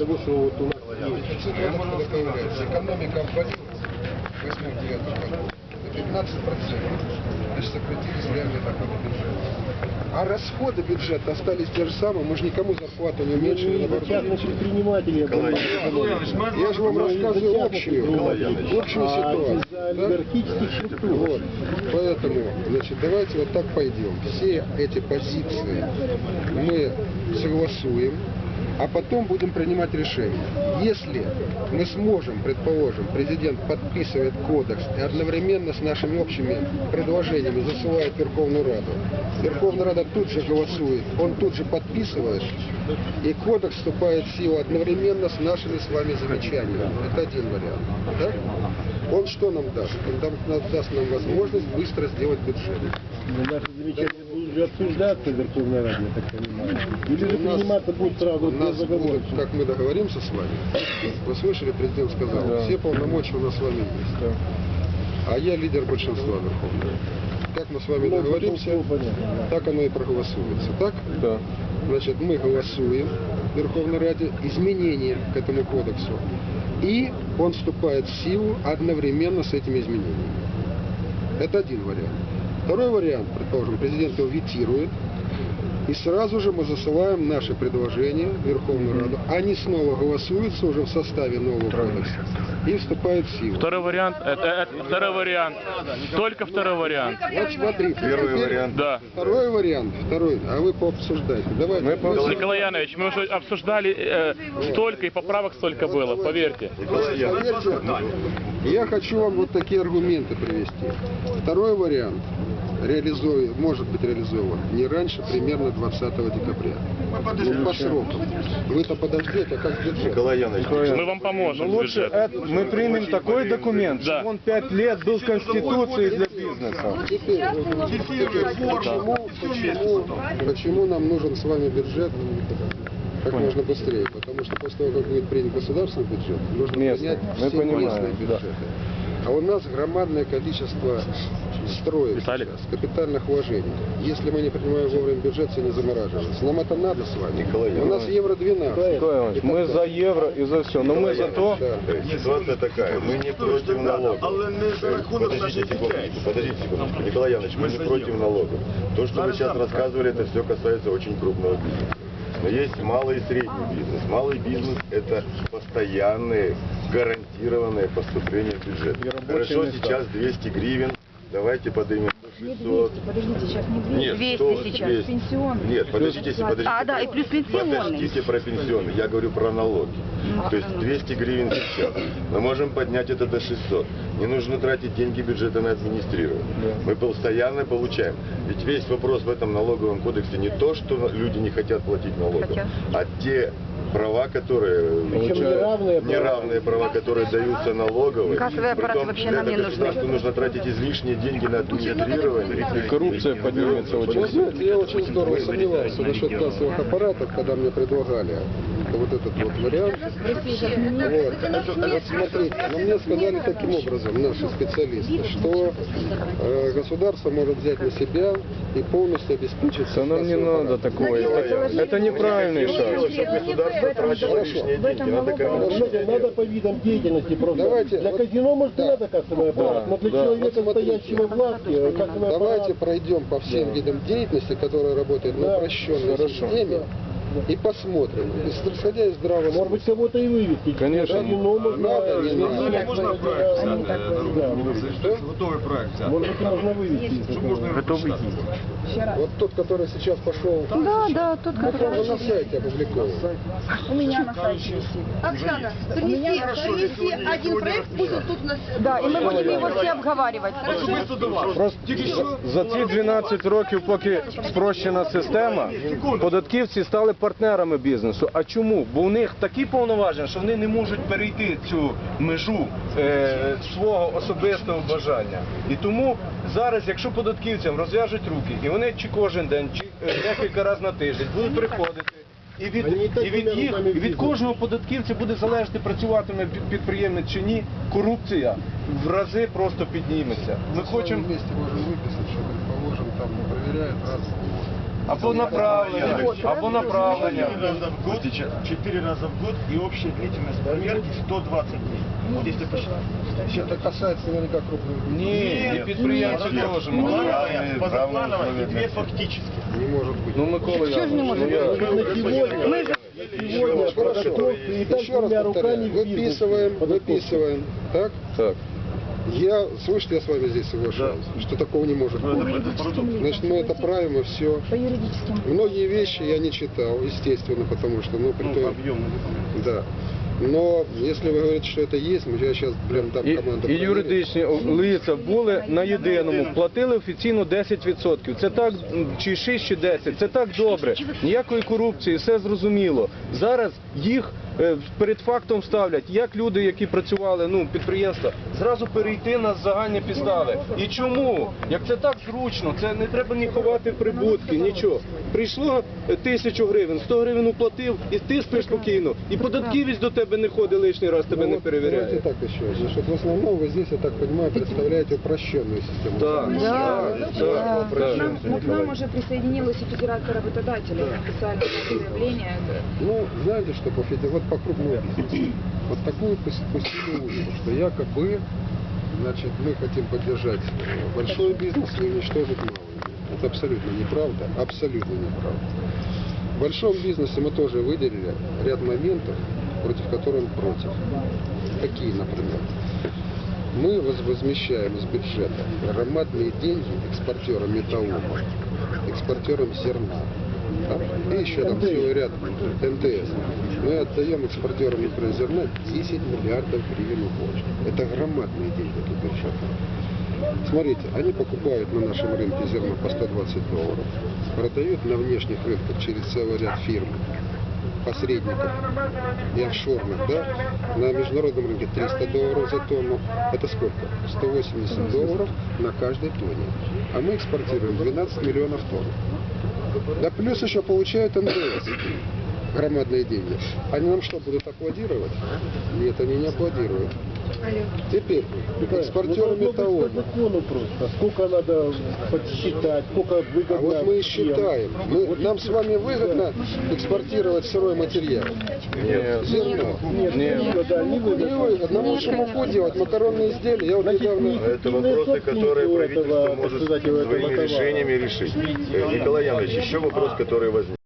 того, что вот у нас есть. Экономика обвалилась в 8-9 году. На 15 процентов. Значит, сократились реальные доходы бюджета. А расходы бюджета остались те же самые. Мы же никому зарплату не уменьшили. Не предпринимателей, а Я же вам рассказываю общую, общую а ситуацию. да? Вот. Поэтому, значит, давайте вот так пойдем. Все эти позиции мы согласуем, а потом будем принимать решение. Если мы сможем, предположим, президент подписывает кодекс и одновременно с нашими общими предложениями засылает Верховную Раду, Верховная Рада тут же голосует, он тут же подписывает, и кодекс вступает в силу одновременно с нашими с вами замечаниями. Это один вариант. Да? Он что нам даст? Он даст нам возможность быстро сделать бюджет. Но наши замечания будут же обсуждаться в Верховной Раде, я так понимаю. Или же приниматься будет сразу У нас будет, как мы договоримся с вами, вы слышали, президент сказал, все полномочия у нас с вами есть. А я лидер большинства Верховного. Как мы с вами Ну, договоримся, понятно, да. так оно и проголосуется. Так? Да. Значит, мы голосуем в Верховной Раде изменения к этому кодексу. И он вступает в силу одновременно с этими изменениями. Это один вариант. Второй вариант, предположим, президент его ветирует, и сразу же мы засылаем наши предложения в Верховную Раду. Они снова голосуются уже в составе нового кодекса и вступают в силу. Второй вариант, это, это второй вариант. Только второй вариант. Вот смотрите. Первый вариант. Да. Второй вариант, второй, а вы пообсуждайте. Давайте. мы- Николай Янович, мы уже обсуждали э, столько и поправок столько было, поверьте. Поверьте, я хочу вам вот такие аргументы привести. Второй вариант реализует, может быть реализован не раньше примерно 20 декабря. Ну, по срокам. Вы-то подождете, а как с бюджетом? Николай Янович, Мы вам поможем Ну, с лучше это- мы примем такой документ, Да. чтобы он пять лет был Конституцией для бизнеса. Теперь, почему, почему, почему нам нужен с вами бюджет как можно быстрее? Потому что после того, как будет принят государственный бюджет, нужно Местный. принять Мы все понимаем, местные да. бюджеты. А у нас громадное количество строек Виталик. сейчас, капитальных вложений. Если мы не принимаем вовремя бюджет, все не замораживается. Нам это надо с вами. Николай у нас евро 12. Николай Иванович, мы за евро и за все, но мы за то, Да. Ситуация такая, мы не против налогов. Подождите секундочку, подождите секундочку. Николай Янович, мы не против налогов. То, что вы сейчас рассказывали, это все касается очень крупного бизнеса. Но есть малый и средний бизнес. Малый бизнес – это постоянные, гарантированные поступления в бюджет. Хорошо, места. сейчас 200 гривен, давайте поднимем до Не 600. 200, подождите, сейчас не 200. Нет, 200 что сейчас, 200? пенсионный. Нет, подождите, подождите. А, да, и плюс пенсионный. Подождите про пенсионный, я говорю про налоги. Ну, То есть ну. 200 гривен сейчас. Мы можем поднять это до 600. Не нужно тратить деньги бюджета на администрирование. Мы постоянно получаем. Ведь весь вопрос в этом налоговом кодексе не то, что люди не хотят платить налоги, а те права, которые неравные права. неравные права, которые даются налоговой. Кассовый аппарат Притом вообще нам не нужны. государству нужно тратить излишние деньги на администрирование. И коррупция поднимется очень Вы знаете, я очень здорово сомневался насчет кассовых аппаратов, когда мне предлагали вот этот вот вариант. Вот. Вот смотрите, но мне сказали таким образом наши специалисты, что э, государство может взять на себя и полностью обеспечить Да нам не надо такого. Это, это неправильный шаг. Лишние деньги. Надо по видам деятельности просто. Давайте, Для вот- казино, может, да. не надо кассовый аппарат, но для да. человека, Вот стоящего в лавке, кассовый Давайте аппарат... пройдем по всем видам деятельности, которые работают на упрощенной хорошо. системе, и посмотрим, исходя из здравого Может быть, кого-то и вывести. Конечно. Казино можно... Надо, не надо. изменить, Можно да, проект да, взяти да, на да. руку, взяти, готовий проект взяти. Может быть, и можно вывести из Що этого. можна Готовий Вот тот, который сейчас пошел, Да, да, тот, он который... же на сайте опубликован. У меня на сайте висит. Оксана, принеси, принеси один проект, пусть он тут у нас... Да, и мы будем его все обговаривать. Особисто до вас. Просто за ці 12 років, поки спрощена система, податківці стали партнерами бізнесу. А чому? Бо у них такі повноваження, що вони не можуть перейти цю межу е, свого особистого бажання. І тому зараз, якщо податківцям розв'яжуть руки, і вони чи кожен день, чи е, декілька разів на тиждень будуть приходити. І від, і від їх, і від кожного податківця буде залежати, працюватиме під- підприємець чи ні, корупція в рази просто підніметься. Ми хочемо вместе можем выписать, что, предположим, там проверяют раз. або направлення, або направлення. Четыре раза в год, четыре раза в год и общая длительность проверки 120 дней. Вот если посчитать. Это касается наверняка крупных бизнесов. Ні, і підприємці теж. ну, Плановая, позаплановая и две фактически. Не может быть. Ну, Микола Янович, ну як? Мы же Сегодня подготовка и так Еще раз двумя повторяю, руками бизнес выписываем, подготовка. выписываем, так? Так. Я, слышите, я с вами здесь соглашаюсь, что такого не может быть. Значит, мы это правим и все. по юридическим. Многие вещи я не читал, естественно, потому что, ну, при той- Да. Но если вы говорите, что это есть, я сейчас прям дам І, команду. і проверить. юридичні лиця були на єдиному, платили офіційно 10%. Це так, м, чи 6, чи 10, це так добре. Ніякої корупції, все зрозуміло. Зараз їх е, перед фактом ставлять, як люди, які працювали, ну, підприємства, зразу перейти на загальні підстави. І чому? Як це так зручно, це не треба ні ховати прибутки, нічого. Прийшло тисячу гривень, 100 гривень уплатив, і ти спиш спокійно. І податківець до тебе не ходить лишній раз, тебе Ну не перевіряє. Давайте так еще. Значит, в основном вы здесь, я так понимаю, представляете упрощенную систему. Да, да, да, да. Нам, ну, к нам уже присоединилась и Федерация работодателей. Специально заявление. Ну, знаете, что по, вот по крупному бизнесу. Вот такую пус- пустили улицу, что якобы, значит, мы хотим поддержать э, большой бизнес и уничтожить малый. Это абсолютно неправда, абсолютно неправда. В большом бизнесе мы тоже выделили ряд моментов, против которых мы против. Какие, например? Мы воз- возмещаем из бюджета громадные деньги экспортерам металлурга, экспортерам зерна. И еще там целый ряд НТС. Мы отдаем экспортерам, например, зерна 10 миллиардов гривен в год. Это громадные деньги для бюджета. Смотрите, они покупают на нашем рынке зерно по 120 долларов, продают на внешних рынках через целый ряд фирм, посредников и офшорных, да, на международном рынке 300 долларов за тонну. Это сколько? 180 долларов на каждой тонне. А мы экспортируем 12 миллионов тонн. Да плюс еще получают НДС. Громадные деньги. Они нам что, будут аплодировать? Нет, они не аплодируют. Теперь, экспортеры Ну, по закону просто. Сколько надо подсчитать, сколько выгодно. А вот мы и считаем. Мы, Вот нам с вами выгодно экспортировать сырой материал. Нет. Зерно. Нет, Нет. да, не Не выгодно. выгодно. Лучше муку делать, макаронные изделия. Я вот Значит, недавно... не- Это вопросы, которые правительство этого, может сказать, своими решениями решить. Э, Николай Янович, еще вопрос, который возник.